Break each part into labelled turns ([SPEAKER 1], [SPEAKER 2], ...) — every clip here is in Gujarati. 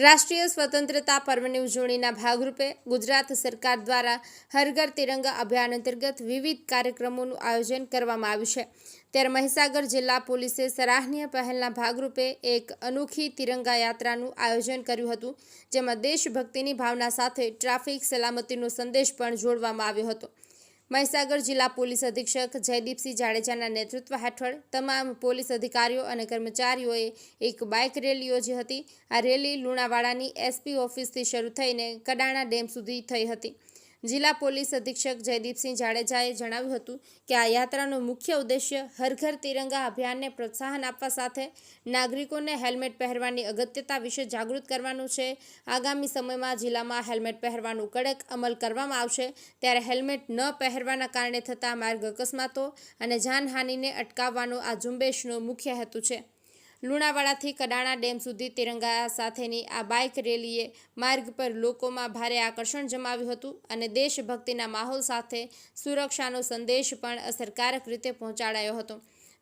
[SPEAKER 1] રાષ્ટ્રીય સ્વતંત્રતા પર્વની ઉજવણીના ભાગરૂપે ગુજરાત સરકાર દ્વારા હર તિરંગા અભિયાન અંતર્ગત વિવિધ કાર્યક્રમોનું આયોજન કરવામાં આવ્યું છે. ત્યારે મહીસાગર જિલ્લા પોલીસે સરાહનીય પહેલના ભાગરૂપે એક અનોખી તિરંગા યાત્રાનું આયોજન કર્યું હતું, જેમાં દેશભક્તિની ભાવના સાથે ટ્રાફિક સલામતીનો સંદેશ પણ જોડવામાં આવ્યો હતો. મહીસાગર જિલ્લા પોલીસ અધિક્ષક જયદીપસિંહ જાડેજાના નેતૃત્વ હેઠળ તમામ પોલીસ અધિકારીઓ અને કર્મચારીઓએ એક બાઇક રેલી યોજી હતી. આ રેલી લુણાવાડાની એસપી ઓફિસથી શરૂ થઈને કડાણા ડેમ સુધી થઈ હતી. જિલ્લા પોલીસ અધિક્ષક જયદીપસિંહ જાડેજાએ જણાવ્યું હતું કે આ યાત્રાનો મુખ્ય ઉદ્દેશ્ય હર ઘર તિરંગા અભિયાનને પ્રોત્સાહન આપવા સાથે નાગરિકોને હેલ્મેટ પહેરવાની અગત્યતા વિશે જાગૃત કરવાનું છે. આગામી સમયમાં જિલ્લામાં હેલ્મેટ પહેરવાનું કડક અમલ કરવામાં આવશે. ત્યારે હેલ્મેટ ન પહેરવાના કારણે થતા માર્ગ અકસ્માતો અને જાનહાનિને અટકાવવાનો આ ઝુંબેશનો મુખ્ય હેતુ છે. લુણાવાડાથી કડાણા ડેમ સુધી તિરંગા સાથેની આ બાઇક રેલીએ માર્ગ પર લોકોમાં ભારે આકર્ષણ જમાવ્યું હતું અને દેશભક્તિના માહોલ સાથે સુરક્ષાનો સંદેશ પણ અસરકારક રીતે પહોંચાડાયો હતો.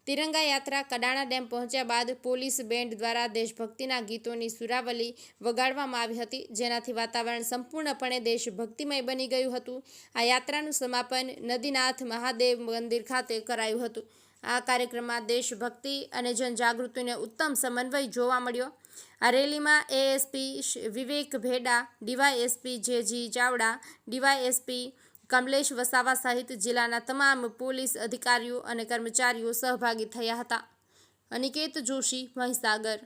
[SPEAKER 1] તિરંગા યાત્રા કડાણા ડેમ પહોંચ્યા બાદ પોલીસ બેન્ડ દ્વારા દેશભક્તિના ગીતોની સુરાવલી વગાડવામાં આવી હતી. જેનાથી વાતાવરણ સંપૂર્ણપણે દેશભક્તિમય બની ગયું હતું. આ યાત્રાનું સમાપન નદીનાથ મહાદેવ મંદિર ખાતે કરાયું હતું. આ કાર્યક્રમમાં દેશભક્તિ અને જનજાગૃતિને ઉત્તમ સમન્વય જોવા મળ્યો. આ રેલીમાં ASP Vivek Bheda, DYSP JG Chavda, DYSP Kamlesh Vasava સહિત જિલ્લાના તમામ પોલીસ અધિકારીઓ અને કર્મચારીઓ સહભાગી થયા હતા. અનિકેત જોશી, મહીસાગર.